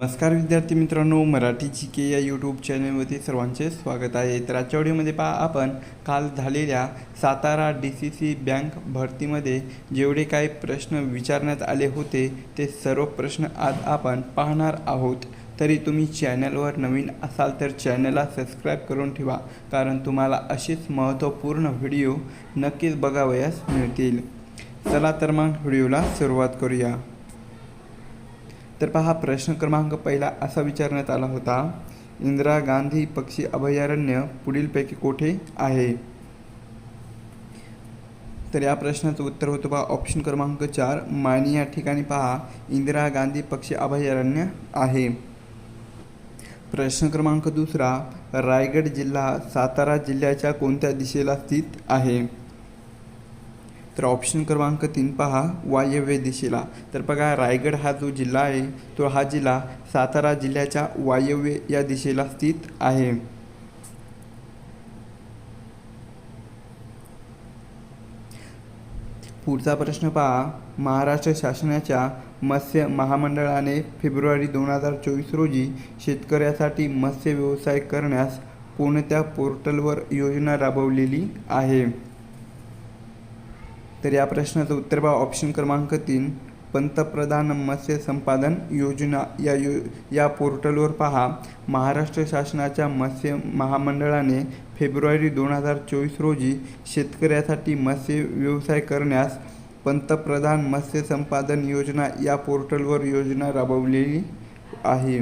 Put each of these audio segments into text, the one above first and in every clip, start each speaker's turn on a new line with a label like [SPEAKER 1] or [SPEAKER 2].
[SPEAKER 1] नमस्कार विद्यार्थी मित्रांनो मराठी जी के या यूट्यूब चॅनलमध्ये सर्वांचे स्वागत आहे. तर आजच्या व्हिडिओमध्ये पहा आपण काल झालेल्या Satara D C C bank भरतीमध्ये जेवढे काही प्रश्न विचारण्यात आले होते ते सर्व प्रश्न आज आपण पाहणार आहोत. तरी तुम्ही चॅनलवर नवीन असाल तर चॅनलला सबस्क्राईब करून ठेवा कारण तुम्हाला अशीच महत्त्वपूर्ण व्हिडिओ नक्कीच बघावयास मिळतील. चला तर मग व्हिडिओला सुरुवात करूया. तर पहा प्रश्न क्रमांक पहिला असा विचारण्यात आला होता इंदिरा गांधी पक्षी अभयारण्य पुढीलपैकी कोठे आहे? तर या प्रश्नाचं उत्तर होतं पहा ऑप्शन क्रमांक चार. मानी या ठिकाणी पहा इंदिरा गांधी पक्षी अभयारण्य आहे. प्रश्न क्रमांक दुसरा रायगड जिल्हा सातारा जिल्ह्याच्या कोणत्या दिशेला स्थित आहे? तर ऑप्शन क्रमांक तीन पहा वायव्य दिशेला. तर बघा रायगड हा जो जिल्हा आहे तो हा जिल्हा सातारा जिल्ह्याच्या वायव्य या दिशेला स्थित आहे. पुढचा प्रश्न पहा. महाराष्ट्र शासनाच्या मत्स्य महामंडळाने फेब्रुवारी दोन हजार चोवीस रोजी शेतकऱ्यासाठी मत्स्य व्यवसाय करण्यास कोणत्या पोर्टलवर योजना राबवलेली आहे? तर या प्रश्नाचं उत्तर पहा. ऑप्शन क्रमांक तीन पंतप्रधान मत्स्य संपादन योजना. या यो या पोर्टलवर पहा. महाराष्ट्र शासनाच्या मत्स्य महामंडळाने फेब्रुवारी दोन हजार चोवीस रोजी शेतकऱ्यासाठी मत्स्य व्यवसाय करण्यास पंतप्रधान मत्स्य संपादन योजना या पोर्टलवर योजना राबवलेली आहे.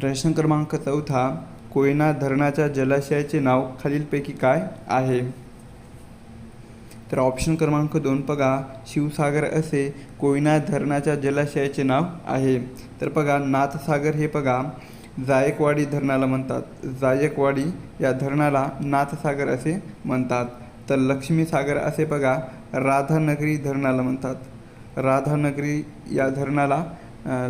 [SPEAKER 1] प्रश्न क्रमांक चौथा कोयना धरणाच्या जलाशयाचे नाव खालीलपैकी काय आहे? तर ऑप्शन क्रमांक दोन बघा. शिवसागर असे कोयना धरणाच्या जलाशयाचे नाव आहे. तर बघा नाथसागर हे बघा जायकवाडी धरणाला म्हणतात. जायकवाडी या धरणाला नाथसागर असे म्हणतात. तर लक्ष्मीसागर असे बघा राधानगरी धरणाला म्हणतात. राधानगरी या धरणाला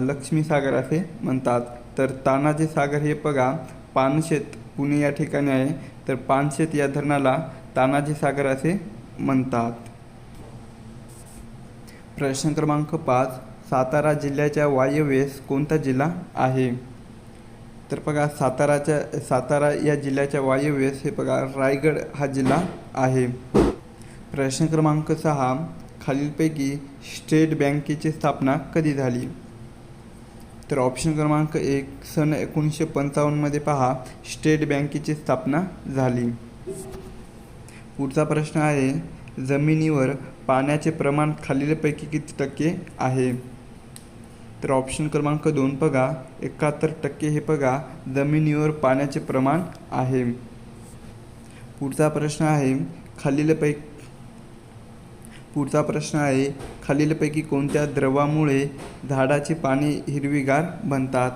[SPEAKER 1] लक्ष्मीसागर असे म्हणतात. तर तानाजी सागर हे बघा पानशेत पुणे या ठिकाणी आहे. तर पानशेत या धरणाला तानाजी सागर असे म्हणतात. प्रश्न क्रमांक पाच सातारा जिल्ह्याच्या वायव्येस कोणता जिल्हा आहे? तर बघा साताराच्या सातारा या जिल्ह्याच्या वायव्येस हे बघा रायगड हा जिल्हा आहे. प्रश्न क्रमांक सहा खालीलपैकी स्टेट बँकेची स्थापना कधी झाली? तर ऑप्शन क्रमांक एक सन एकोणीसशे पंचावन्नमध्ये पहा स्टेट बँकेची स्थापना झाली. पुढचा प्रश्न आहे जमिनीवर पाण्याचे प्रमाण खालीलपैकी किती टक्के आहे? तर ऑप्शन क्रमांक दोन बघा. एकाहत्तर टक्के हे बघा जमिनीवर पाण्याचे प्रमाण आहे. पुढचा प्रश्न आहे खालीलपैकी पुढचा प्रश्न आहे खालीलपैकी कोणत्या द्रवामुळे झाडाची पाने हिरवीगार बनतात?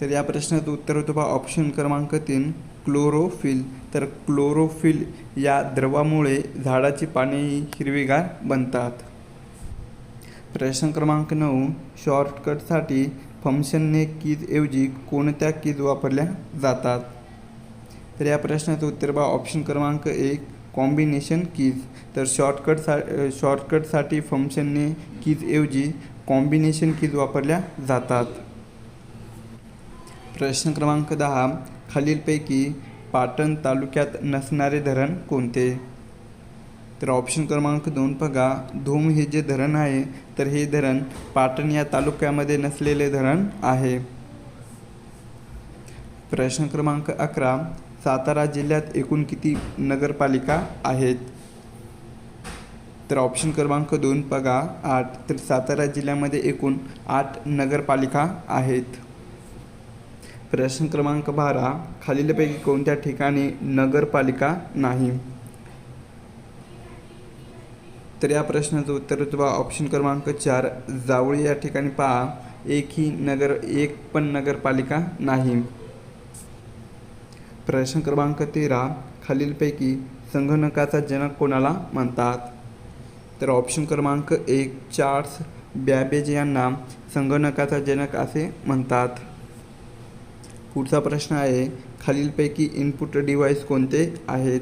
[SPEAKER 1] तर या प्रश्नाचं उत्तर होतं बा ऑप्शन क्रमांक तीन क्लोरोफिल तर क्लोरोफिल या द्रवामुळे झाडाची पाने हिरवीगार बनतात. प्रश्न क्रमांक नऊ. शॉर्टकटसाठी फंक्शनने कीजऐवजी कोणत्या कीज वापरल्या जातात? तर या प्रश्नाचं उत्तर बा ऑप्शन क्रमांक एक कॉम्बिनेशन कीज. तर शॉर्टकट सा शॉर्टकटसाठी फंक्शनने कीजऐवजी कॉम्बिनेशन कीज वापरल्या जातात. प्रश्न क्रमांक दहा. खालीलपैकी पाटण तालुक्यात नसणारे धरण कोणते? तर ऑप्शन क्रमांक दोन बघा. धूम हे जे धरण आहे तर हे धरण पाटण या तालुक्यामध्ये नसलेले धरण आहे. प्रश्न क्रमांक अकरा. सातारा जिल्ह्यात एकूण किती नगरपालिका आहेत? तर ऑप्शन क्रमांक दोन बघा. आठ. तर सातारा जिल्ह्यामध्ये एकूण आठ नगरपालिका आहेत. प्रश्न क्रमांक बारा खालीलपैकी कोणत्या ठिकाणी नगरपालिका नाही? तर या प्रश्नाचं उत्तर तुम्हा ऑप्शन क्रमांक चार जावळी या ठिकाणी पहा. एक ही नगर एक पण नगरपालिका नाही. प्रश्न क्रमांक तेरा खालीलपैकी संगणकाचा जनक कोणाला म्हणतात? तर ऑप्शन क्रमांक एक चार्ल्स बॅबेज यांना संगणकाचा जनक असे म्हणतात. पुढचा प्रश्न आहे खालीलपैकी इनपुट डिव्हाइस कोणते आहेत?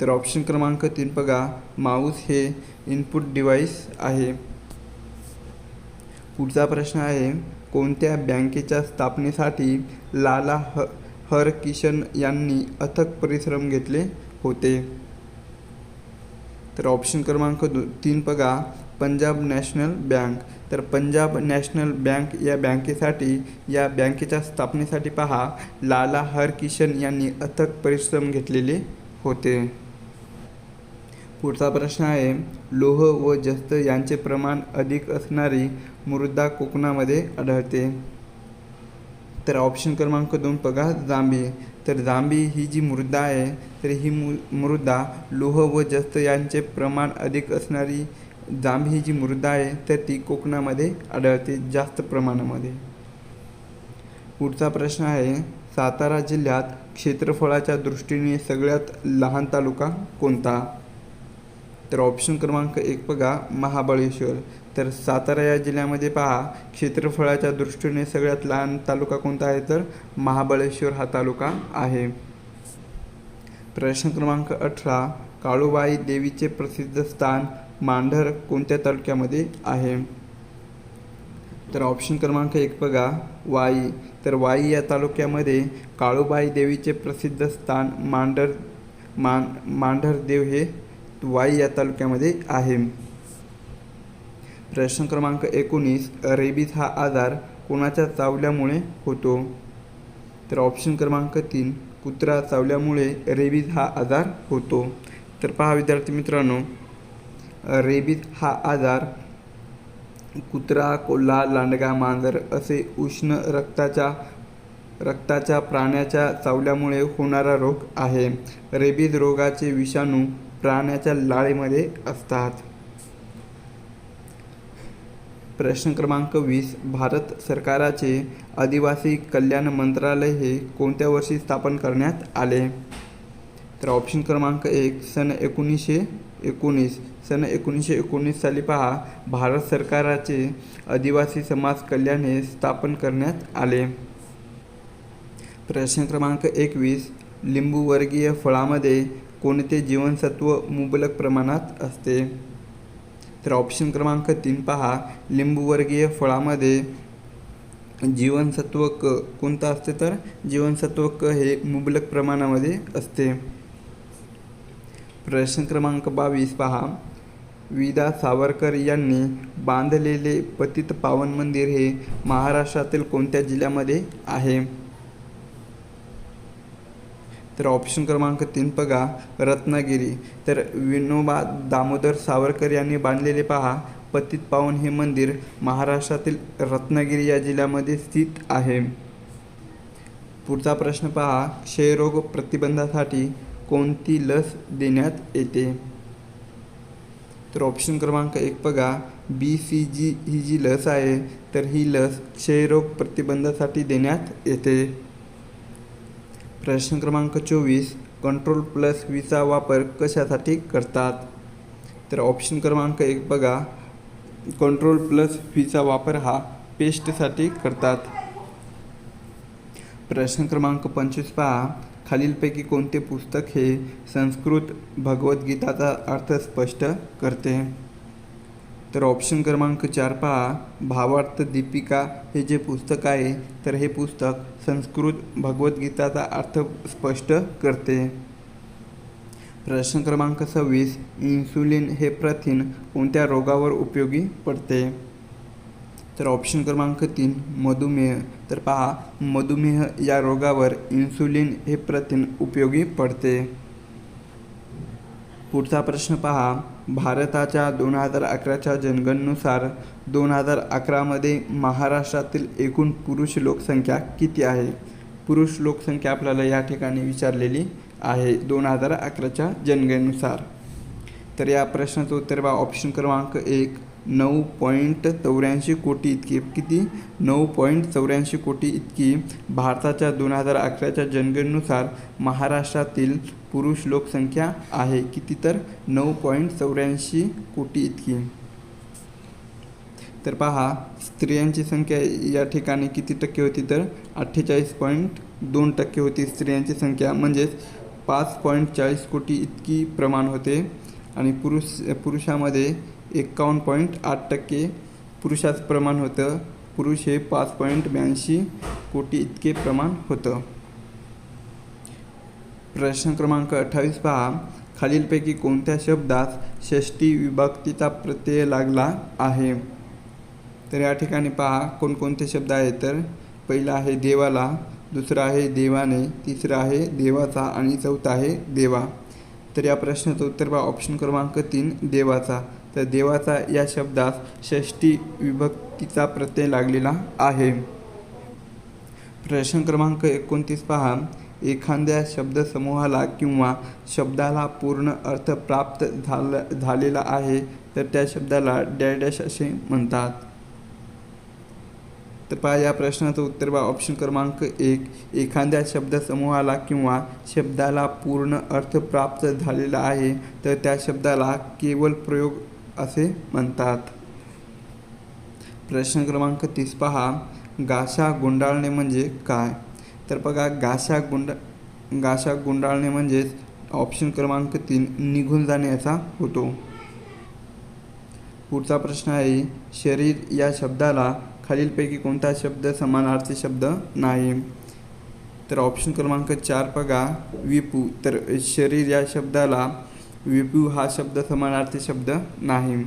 [SPEAKER 1] तर ऑप्शन क्रमांक तीन बघा. माऊस हे इनपुट डिव्हाइस आहे. पुढचा प्रश्न आहे कोणत्या बँकेच्या स्थापनेसाठी लाला ह हरकिशन यांनी अथक परिश्रम घेतले होते? तर ऑप्शन क्रमांक दो तीन बघा. Punjab national bank. तर पंजाब नॅशनल बँक या बँकेसाठी या बँकेच्या स्थापनेसाठी पहा लाला हरकिशन यांनी अथक परिश्रम घेतलेले होते. पुढचा प्रश्न आहे लोह व जस्त यांचे प्रमाण अधिक असणारी मृदा कोकणामध्ये आढळते. तर ऑप्शन क्रमांक दोन बघा जांभी. तर जांभी ही जी मृदा आहे तर ही मु मृदा लोह व जस्त यांचे प्रमाण अधिक असणारी जांभी ही जी मृदा आहे तर ती कोकणामध्ये आढळते जास्त प्रमाणामध्ये. पुढचा प्रश्न आहे सातारा जिल्ह्यात क्षेत्रफळाच्या दृष्टीने सगळ्यात लहान तालुका कोणता? तर ऑप्शन क्रमांक एक बघा महाबळेश्वर. तर सातारा या जिल्ह्यामध्ये पहा क्षेत्रफळाच्या दृष्टीने सगळ्यात लहान तालुका कोणता आहे तर महाबळेश्वर हा तालुका आहे. प्रश्न क्रमांक अठरा काळूबाई देवीचे प्रसिद्ध स्थान मांढर कोणत्या तालुक्यामध्ये आहे? तर ऑप्शन क्रमांक एक बघा वाई. तर वाई या तालुक्यामध्ये काळूबाई देवीचे प्रसिद्ध स्थान मांढर मां मांढरदेव हे वाई या तालुक्यामध्ये आहे. प्रश्न क्रमांक एकोणीस रेबीज हा आजार कोणाच्या चावल्यामुळे होतो? तर ऑप्शन क्रमांक तीन कुत्रा चावल्यामुळे रेबीज हा आजार होतो. तर पहा विद्यार्थी मित्रांनो रेबीज हा आजार कुत्रा कोल्हा लांडगा मांजर असे उष्ण रक्ताच्या रक्ताच्या प्राण्याच्या चावल्यामुळे होणारा रोग आहे. रेबीज रोगाचे विषाणू प्राण्याच्या लाळेमध्ये असतात. प्रश्न क्रमांक वीस. भारत सरकाराचे आदिवासी कल्याण मंत्रालय हे कोणत्या वर्षी स्थापन करण्यात आले? तर ऑप्शन क्रमांक एक सन एकोणीसशे एकोणीस. सन एकोणीसशे एकोणीस साली पहा भारत सरकाराचे आदिवासी समाज कल्याण हे स्थापन करण्यात आले. प्रश्न क्रमांक एकवीस. लिंबूवर्गीय फळामध्ये कोणते जीवनसत्व मुबलक प्रमाणात असते? तर ऑप्शन क्रमांक तीन पहा. लिंबूवर्गीय फळामध्ये जीवनसत्व क कोणतं असते तर जीवनसत्व क हे मुबलक प्रमाणामध्ये असते. प्रश्न क्रमांक बावीस पहा. विदा सावरकर यांनी बांधलेले पतित पावन मंदिर हे महाराष्ट्रातील कोणत्या जिल्ह्यामध्ये आहे? तर ऑप्शन क्रमांक तीन बघा रत्नागिरी. तर विनोबा दामोदर सावरकर यांनी बांधलेले पहा पतित पावन हे मंदिर महाराष्ट्रातील रत्नागिरी या जिल्ह्यामध्ये स्थित आहे. पुढचा प्रश्न पहा क्षयरोग प्रतिबंधासाठी कोणती लस देण्यात येते? तर ऑप्शन क्रमांक एक बघा बी सी जी ही जी लस आहे तर ही लस क्षयरोग प्रतिबंधासाठी देण्यात येते. प्रश्न क्रमांक चोवीस कंट्रोल प्लस वीचा वापर कशासाठी करतात? तर ऑप्शन क्रमांक एक बघा. कंट्रोल प्लस व्हीचा वापर हा पेस्टसाठी करतात. प्रश्न क्रमांक पंचवीस पहा. खालीलपैकी कोणते पुस्तक हे संस्कृत भगवद्गीताचा अर्थ स्पष्ट करते? तर ऑप्शन क्रमांक चार पहा. भावार्थ दीपिका हे जे पुस्तक आहे तर हे पुस्तक संस्कृत भगवद्गीताचा अर्थ स्पष्ट करते. प्रश्न क्रमांक सव्वीस इन्सुलिन हे प्रथिन कोणत्या रोगावर उपयोगी पडते? तर ऑप्शन क्रमांक तीन मधुमेह. तर पहा मधुमेह या रोगावर इन्सुलिन हे प्रथिन उपयोगी पडते. पुढचा प्रश्न पहा. भारताच्या दोन हजार अकराच्या जनगणनुसार दोन हजार अकरामध्ये महाराष्ट्रातील एकूण पुरुष लोकसंख्या किती आहे? पुरुष लोकसंख्या आपल्याला या ठिकाणी विचारलेली आहे दोन हजार अकराच्या जनगणनेनुसार. तर या प्रश्नाचं उत्तर बा ऑप्शन क्रमांक एक नऊ पॉईंट चौऱ्याऐंशी कोटी इतकी. किती? नऊ पॉईंट चौऱ्याऐंशी कोटी इतकी. भारताच्या दोन हजार अकराच्या जनगणनेनुसार महाराष्ट्रातील पुरुष लोकसंख्या आहे. किती तर? नऊ पॉईंट चौऱ्याऐंशी कोटी इतकी. तर पहा स्त्रियांची संख्या या ठिकाणी किती टक्के होती तर? अठ्ठेचाळीस पॉईंट दोन टक्के होती स्त्रियांची संख्या. म्हणजेच पाच पॉईंट चाळीस कोटी इतकी प्रमाण होते. आणि पुरुष पुरुषामध्ये एक्कावन्न पॉईंट आठ टक्के पुरुषाचं प्रमाण होतं. पुरुष हे पाच पॉईंट ब्याऐंशी कोटी इतके प्रमाण होतं. प्रश्न क्रमांक अठ्ठावीस पहा. खालीलपैकी कोणत्या शब्दात षष्टी विभक्तीचा प्रत्यय लागला आहे? तर या ठिकाणी पहा कोणकोणते शब्द आहेत तर पहिला आहे देवाला दुसरा आहे देवाने तिसरा आहे देवाचा आणि चौथा आहे देवा. तर या प्रश्नाचं उत्तर पहा ऑप्शन क्रमांक तीन देवाचा. तर देवाचा या शब्दास षष्टी विभक्तीचा प्रत्यय लागलेला आहे. प्रश्न क्रमांक एकोणतीस पहा. एखाद्या शब्दसमूहाला किंवा शब्दाला पूर्ण अर्थ प्राप्त झाला झालेला आहे तर त्या शब्दाला डॅडॅश असे म्हणतात. तर पहा या प्रश्नाचं उत्तर पहा. ऑप्शन क्रमांक एक. एखाद्या शब्दसमूहाला किंवा शब्दाला पूर्ण अर्थ प्राप्त झालेला आहे तर त्या शब्दाला केवळ प्रयोग असे म्हणतात. प्रश्न क्रमांक तीस पहा. गाशा गुंडाळणे म्हणजे काय? तर बघा गाशा गुंडा गाशा गुंडाळणे म्हणजेच ऑप्शन क्रमांक तीन निघून जाणे असा होतो. पुढचा प्रश्न आहे शरीर या शब्दाला खालीलपैकी कोणता शब्द समानार्थी शब्द नाही? तर ऑप्शन क्रमांक चार बघा विपू. तर शरीर या शब्दाला विपू हा शब्द समानार्थी शब्द नाही.